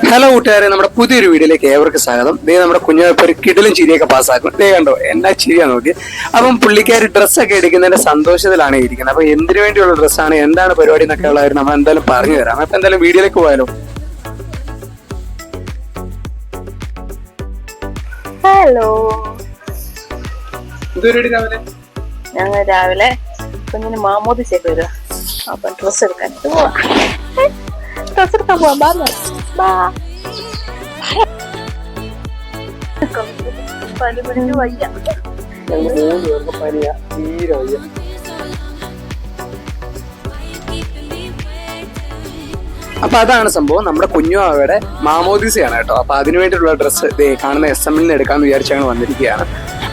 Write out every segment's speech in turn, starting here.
Hello കൂട്ടുകാരെ നമ്മുടെ പുതിയൊരു വീഡിയോയിലേക്ക് ഏവർക്ക് സ്വാഗതം. ദേ നമ്മുടെ കുഞ്ഞുങ്ങൾക്ക് ഒരു കിടലും ചിരിയൊക്കെ പാസ്സാക്കും ദേ കണ്ടോ എന്നാ ചിരിയാ നോക്കി. അപ്പം പുള്ളിക്കാർ ഡ്രസ്സൊക്കെ എടുക്കുന്നതിന്റെ സന്തോഷത്തിലാണ് ഇരിക്കുന്നത്. അപ്പൊ എന്തിനു വേണ്ടിയുള്ള ഡ്രസ്സാണ് എന്താണ് പരിപാടി എന്നൊക്കെ ഉള്ളവർ നമ്മൾ എന്തായാലും പറഞ്ഞു തരാം. അപ്പൊ എന്തായാലും വീഡിയോയിലേക്ക് പോയാലോ? ഹലോ. ഞങ്ങൾ രാവിലെ കുഞ്ഞിന് മാമോദിച്ചേക്ക് വരുക. അപ്പൊ ഡ്രസ്സ് എടുക്കാൻ. ഡ്രസ്സ് എടുക്കാൻ പോവാം. ബാ. മോനെ. ബാ പനി പിടിച്ച് വയ്യ. ഞങ്ങൾ മൂന്ന് പേർക്ക് പനിയാ തീരെ വയ്യ അപ്പൊ അതാണ് സംഭവം. നമ്മുടെ കുഞ്ഞുമാവയുടെ മാമോദിസയാണ് കേട്ടോ. അപ്പൊ അതിനു വേണ്ടിയിട്ടുള്ള ഡ്രസ്സ് കാണുന്ന എസ് എമ്മിൽ നിന്ന് എടുക്കാന്ന് വിചാരിച്ചാണ് വന്നിരിക്കുകയാണ്.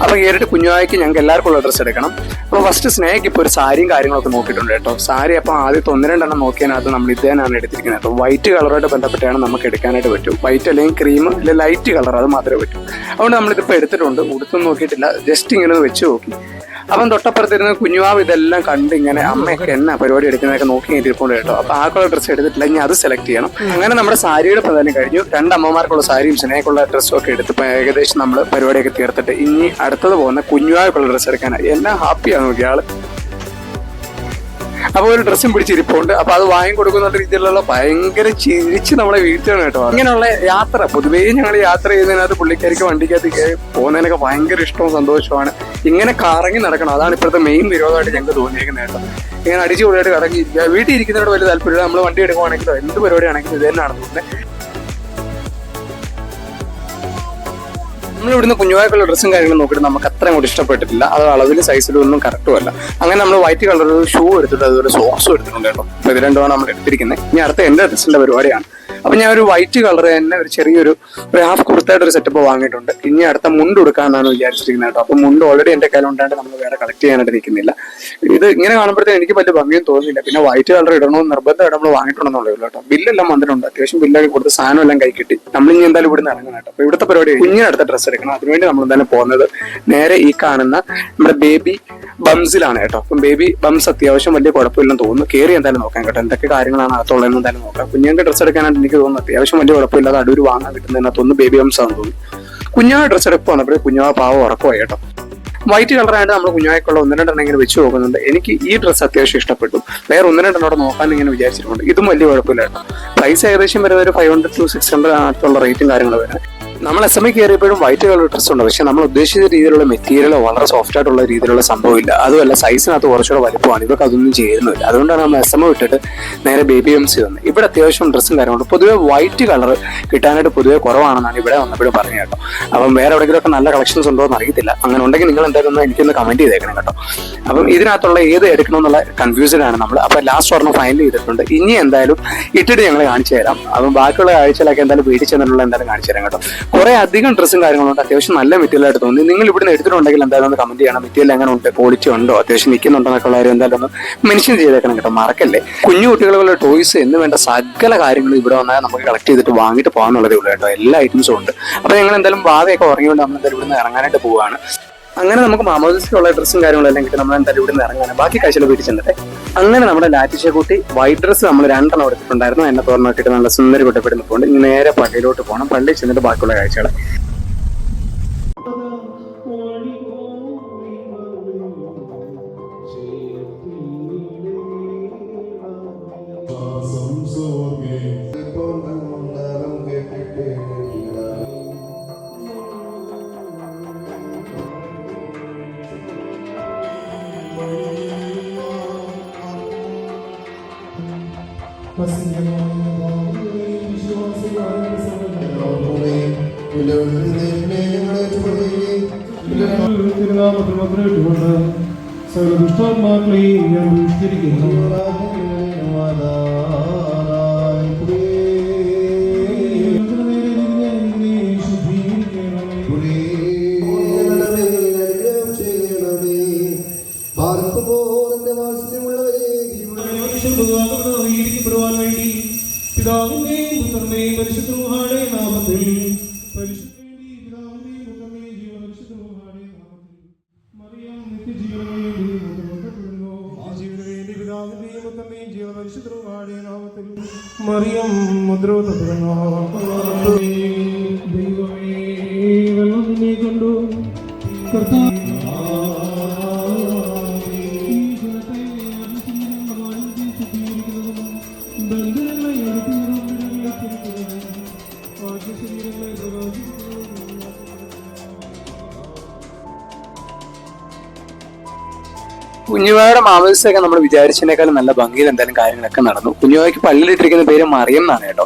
അപ്പൊ കയറിയിട്ട് കുഞ്ഞുവായിക്ക് ഞങ്ങൾക്ക് എല്ലാവർക്കും ഉള്ള ഡ്രസ്സ് എടുക്കണം. അപ്പൊ ഫസ്റ്റ് സ്നേഹയ്ക്ക് ഇപ്പോൾ ഒരു സാരിയും കാര്യങ്ങളൊക്കെ നോക്കിയിട്ടുണ്ട് കേട്ടോ. സാരി അപ്പൊ ആദ്യത്തെ ഒന്ന് രണ്ടെണ്ണം നോക്കിയതിനകത്ത് നമ്മൾ ഇത് തന്നെയാണ് എടുത്തിരിക്കുന്നത് കേട്ടോ. വൈറ്റ് കളറുമായിട്ട് ബന്ധപ്പെട്ടാണ് നമുക്ക് എടുക്കാനായിട്ട് പറ്റും. വൈറ്റ് അല്ലെങ്കിൽ ക്രീം അല്ലെങ്കിൽ ലൈറ്റ് കളർ അത് മാത്രമേ പറ്റൂ. അതുകൊണ്ട് നമ്മളിതിപ്പോൾ എടുത്തിട്ടുണ്ട്. ഉടുത്തൊന്നും നോക്കിയിട്ടില്ല. ജസ്റ്റ് ഇങ്ങനെ വെച്ച് നോക്കി. അവൻ തൊട്ടപ്പുറത്തിരുന്ന് കുഞ്ഞുവാവ് ഇതെല്ലാം കണ്ട് ഇങ്ങനെ അമ്മയൊക്കെ എന്നാ പരിപാടി എടുക്കുന്നതൊക്കെ നോക്കി ഇരിക്കൊണ്ട് കേട്ടോ. അപ്പൊ ആ കളർ ഡ്രസ്സ് എടുത്തിട്ടില്ല. ഇനി അത് സെലക്ട് ചെയ്യണം. അങ്ങനെ നമ്മുടെ സാരിയുടെ പ്രധാനം കഴിഞ്ഞു. രണ്ട് അമ്മമാർക്കുള്ള സാരിയും സ്നേഹക്കുള്ള ഡ്രസ്സും ഒക്കെ എടുത്ത് ഏകദേശം നമ്മൾ പരിപാടിയൊക്കെ തീർത്തിട്ട് ഇനി അടുത്തത് പോകുന്ന കുഞ്ഞുവാവുള്ള ഡ്രസ്സ് എടുക്കാനായി എല്ലാം ഹാപ്പിയാണ് നോക്കിയ ആൾ അപ്പൊ ഒരു ഡ്രസ്സും പിടിച്ചിരിപ്പുണ്ട് അപ്പോൾ അത് വാങ്ങി കൊടുക്കുന്ന രീതിയിലുള്ള ഭയങ്കര ചിരിച്ച് നമ്മളെ വീഴ്ചയാണ് കേട്ടോ. ഇങ്ങനെയുള്ള യാത്ര പൊതുവേ ഞങ്ങൾ യാത്ര ചെയ്യുന്നതിനകത്ത് പുള്ളിക്കാരിക്ക് വണ്ടിക്കകത്ത് പോകുന്നതിനൊക്കെ ഭയങ്കര ഇഷ്ടവും സന്തോഷമാണ് ഇങ്ങനെ കറങ്ങി നടക്കണം. അതാണ് ഇപ്പോഴത്തെ മെയിൻ വിരോധമായിട്ട് ഞങ്ങൾക്ക് തോന്നിയിരിക്കുന്നത് കേട്ടോ. ഇങ്ങനെ അടിച്ചു പൊളിയായിട്ട് കറങ്ങി ഇരിക്കുക. വീട്ടിൽ ഇരിക്കുന്നതിനോട് വലിയ താല്പര്യമില്ല. നമ്മൾ വണ്ടി എടുക്കുവാണെങ്കിലോ എന്ത് പരിപാടിയാണെങ്കിലും ഇത് തന്നെയാണ് നമ്മൾ ഇവിടുന്ന് കുഞ്ഞുവായിട്ടുള്ള ഡ്രസ്സും കാര്യങ്ങളും നോക്കിയിട്ട് നമുക്ക് അത്ര കൂടി ഇഷ്ടപ്പെട്ടിട്ടില്ല. അത് അളവിലും സൈസിലും ഒന്നും കറക്റ്റും അല്ല. അങ്ങനെ നമ്മൾ വൈറ്റ് കളർ ഷൂ എടുത്തിട്ട് അതുപോലെ സോക്സും എടുത്തിട്ടുണ്ട് കേട്ടോ. ഇത് രണ്ടുമാണ് നമ്മൾ എടുത്തിരിക്കുന്നത് ഇനി അടുത്ത എന്റെ ഡ്രസ്സിന്റെ പരിപാടിയാണ്. അപ്പൊ ഞാൻ ഒരു വൈറ്റ് കളർ തന്നെ ഒരു ചെറിയൊരു ഒരു ഹാഫ് കുർത്തയുടെ ഒരു സെറ്റപ്പ് വാങ്ങിയിട്ടുണ്ട്. ഇനി അടുത്ത മുണ്ട് കൊടുക്കാന്നാണ് വിചാരിച്ചിരിക്കുന്നത് കേട്ടോ. അപ്പൊ മുണ്ട് ഓൾറെഡി എന്റെ കയ്യിലുണ്ടായിട്ട് നമ്മൾ വേറെ കളക്ട് ചെയ്യാനായിട്ട് നിൽക്കുന്നില്ല. ഇത് ഇങ്ങനെ കാണുമ്പോഴത്തേക്ക് എനിക്ക് വലിയ ഭംഗിയും തോന്നുന്നില്ല. പിന്നെ വൈറ്റ് കളർ ഇടണമെന്ന് നിർബന്ധമായിട്ട് നമ്മൾ വാങ്ങിയിട്ടുണ്ടെന്നുള്ളൂ കേട്ടോ. ബില്ലെല്ലാം വന്നിട്ടുണ്ട്. അത്യാവശ്യം ബില്ലൊക്കെ കൊടുത്ത് സാധനം എല്ലാം കൈ കിട്ടി. നമ്മൾ ഇനി എന്തായാലും ഇവിടുന്ന് ഇറങ്ങണം കേട്ടോ. അപ്പൊ ഇവിടുത്തെ പരിപാടി കുഞ്ഞിനടുത്ത ഡ്രസ്സ് എടുക്കണം. അതിനുവേണ്ടി നമ്മൾ തന്നെ പോകുന്നത് നേരെ ഈ കാണുന്ന നമ്മുടെ ബേബി ബംസിലാണ് കേട്ടോ. അപ്പം ബേബി ബംസ് അത്യാവശ്യം വലിയ കുഴപ്പമില്ലെന്ന് തോന്നുന്നു. കയറി എന്തായാലും നോക്കാം കേട്ടോ. എന്തൊക്കെ കാര്യങ്ങളാണ് അകത്തുള്ളതെന്ന് എന്തായാലും നോക്കാം. കുഞ്ഞിന്റെ ഡ്രസ്സ് എടുക്കാനായിട്ട് എനിക്ക് തോന്നുന്നു അത്യാവശ്യം വലിയ കുഴപ്പമില്ലാതെ അടൂർ വാങ്ങാൻ തോന്നുന്നു ബേബി ബംസ് ആണെന്ന് തോന്നുന്നു. കുഞ്ഞാ ഡ്രസ്സ് എടുപ്പ് വന്നപ്പോഴേ കുഞ്ഞാ പാവം ഉറക്കമായി കേട്ടോ. വൈറ്റ് കളറായിട്ട് നമ്മൾ കുഞ്ഞായിക്കുള്ള ഒന്ന് രണ്ടെണ്ണം ഇങ്ങനെ വെച്ച് നോക്കുന്നുണ്ട്. എനിക്ക് ഈ ഡ്രസ്സ് അത്യാവശ്യം ഇഷ്ടപ്പെട്ടു. വേറെ ഒന്ന് രണ്ടെണ്ണം അവിടെ നോക്കാൻ ഇങ്ങനെ വിചാരിച്ചിട്ടുണ്ട്. ഇതും വലിയ കുഴപ്പമില്ല പ്രൈസ് ഏകദേശം വരെ ഒരു five hundred to six hundred അടുത്തുള്ള റേറ്റും കാര്യങ്ങളും വരുന്നത് നമ്മൾ എസ് എം ഐ കയറിയപ്പോഴും വൈറ്റ് കളർ ഡ്രസ് ഉണ്ട്. പക്ഷെ നമ്മൾ ഉദ്ദേശിച്ച രീതിയിലുള്ള മെറ്റീരിയൽ വളരെ സോഫ്റ്റ് ആയിട്ടുള്ള രീതിയിലുള്ള സംഭവമില്ല. അതുമല്ല സൈസിനകത്ത് കുറച്ചുകൂടെ വലിപ്പമാണ്. ഇവർക്ക് അതൊന്നും ചെയ്യുന്നില്ല അതുകൊണ്ടാണ് നമ്മൾ എസ് എം ഐ വിട്ടിട്ട് നേരെ ബേബി എം സി വന്നത്. ഇവിടെ അത്യാവശ്യം ഡ്രസ്സും കാര്യമുണ്ട് പൊതുവെ വൈറ്റ് കളർ കിട്ടാനായിട്ട് പൊതുവെ കുറവാണെന്നാണ് ഇവിടെ വന്നപ്പോഴും പറഞ്ഞു കേട്ടോ. അപ്പം വേറെ എവിടെയെങ്കിലുമൊക്കെ നല്ല കളക്ഷൻസ് ഉണ്ടോ എന്ന് അറിയത്തില്ല. അങ്ങനെ ഉണ്ടെങ്കിൽ നിങ്ങൾ എന്തായാലും ഒന്ന് എനിക്കൊന്ന് കമന്റ് ചെയ്തേക്കണം കേട്ടോ. അപ്പം ഇതിനകത്തുള്ള ഏത് എടുക്കണമെന്നുള്ള കൺഫ്യൂഷൻ ആണ് നമ്മൾ അപ്പോൾ ലാസ്റ്റ് ഒരെണ്ണം ഫൈനൽ ചെയ്തിട്ടുണ്ട്. ഇനി എന്തായാലും ഇട്ടിട്ട് ഞങ്ങൾ കാണിച്ചു തരാം. അപ്പം ബാക്കിയുള്ള ആഴ്ചയിലൊക്കെ എന്തായാലും വീട്ടിൽ ചെന്നിട്ടുള്ള എന്തായാലും കാണിച്ചു തരാം കേട്ടോ. കുറെ അധികം ഡ്രസ്സും കാര്യങ്ങളുണ്ട്. അത്യാവശ്യം നല്ല മെറ്റീരിയൽ ആയിട്ട് തോന്നി. നിങ്ങൾ ഇവിടുന്ന് എടുത്തിട്ടുണ്ടെങ്കിൽ എന്തായാലും ഒന്ന് കമന്റ് ചെയ്യണം. മെറ്റീരിയൽ എങ്ങനെ ഉണ്ട് ക്വാളിറ്റി ഉണ്ടോ? അത്യാവശ്യം നിൽക്കുന്നുണ്ടോ എന്നൊക്കെ കാര്യം എന്തായാലും ഒന്ന് മെൻഷൻ ചെയ്തേക്കണം കേട്ടോ. മറക്കല്ലേ? കുഞ്ഞു കുട്ടികളുടെ ടോയ്സ് എന്ന് വേണ്ട സകല കാര്യങ്ങളും ഇവിടെ വന്നാൽ നമുക്ക് കളക്ട് ചെയ്തിട്ട് വാങ്ങിയിട്ട് പോകാന്നുള്ളതേ ഉള്ളൂ കേട്ടോ. എല്ലാ ഐറ്റംസും ഉണ്ട്. അപ്പൊ ഞങ്ങൾ എന്തായാലും ഭാവിയൊക്കെ ഉറങ്ങിയോണ്ട് നമ്മൾ എന്തായാലും ഇവിടുന്ന് ഇറങ്ങാനായിട്ട് പോവുകയാണ്. അങ്ങനെ നമുക്ക് മാമോദിസിലുള്ള ഡ്രസ്സും കാര്യങ്ങളെല്ലാം കിട്ടി. നമ്മൾ എന്തായാലും ഇവിടെ നിന്ന് ഇറങ്ങാൻ ബാക്കി കാഴ്ചകൾ വീട്ടിൽ ചെന്നിട്ട്. അങ്ങനെ നമ്മുടെ ലാറ്റിച്ച കൂട്ടി വൈറ്റ് ഡ്രസ്സ് നമ്മൾ രണ്ടെണ്ണം എടുത്തിട്ടുണ്ടായിരുന്നു. എന്നെ തുറന്നിട്ട് നല്ല സുന്ദരി കുട്ടപ്പെടുന്ന പോകുന്നുണ്ട് ഇനി നേരെ പള്ളിയിലോട്ട് പോകണം പള്ളിയിൽ ചെന്നിട്ട് ബാക്കിയുള്ള കാഴ്ചകൾ തിരുനാമത്തിൽ സകല ദുഷ്ടാത്മാക്കളെയും ഞാൻ വിളിച്ചിരിക്കുന്നു. നാമത്തിൽ മറിയാം നിത്യജീവന് വേണ്ടി പിതാവിന്റെയും പുത്രന്റെയും ജീവൻ പരിശുദ്ധ നാമത്തിൽ മറിയം മുദ്രവെക്കപ്പെടുന്നു കുഞ്ഞുവായുടെ മാമോദിസയൊക്കെ നമ്മൾ വിചാരിച്ചതിനേക്കാളും നല്ല ഭംഗിയിൽ എന്തായാലും കാര്യങ്ങളൊക്കെ നടന്നു. കുഞ്ഞുവായ്ക്ക് പള്ളിയിലിട്ടിരിക്കുന്ന പേര് മറിയം എന്നാണ് കേട്ടോ.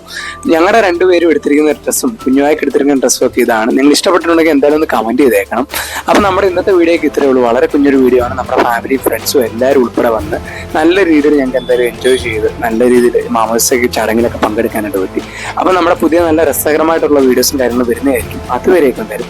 ഞങ്ങളുടെ രണ്ടുപേരും എടുത്തിരിക്കുന്ന ഡ്രസ്സും കുഞ്ഞുവായ്ക്ക് എടുത്തിരിക്കുന്ന ഡ്രസ്സും ഒക്കെ ഇതാണ്. നിങ്ങൾ ഇഷ്ടപ്പെട്ടിട്ടുണ്ടെങ്കിൽ എന്തായാലും ഒന്ന് കമന്റ് ചെയ്തേക്കണം. അപ്പൊ നമ്മുടെ ഇന്നത്തെ വീഡിയോക്ക് ഇത്രേ ഉള്ളൂ. വളരെ കുഞ്ഞൊരു വീഡിയോ ആണ്. നമ്മുടെ ഫാമിലി ഫ്രണ്ട്സും എല്ലാവരും ഉൾപ്പെടെ വന്ന് നല്ല രീതിയിൽ ഞങ്ങൾക്ക് എന്തായാലും എൻജോയ് ചെയ്ത് നല്ല രീതിയിൽ മാമോദിസയ്ക്ക് ചടങ്ങിലൊക്കെ പങ്കെടുക്കാനായിട്ട് പറ്റി. അപ്പൊ നമ്മുടെ പുതിയ നല്ല രസകരമായിട്ടുള്ള വീഡിയോസും കാര്യങ്ങളും വരുന്നതായിരിക്കും. അതുവരെയൊക്കെ എന്തായാലും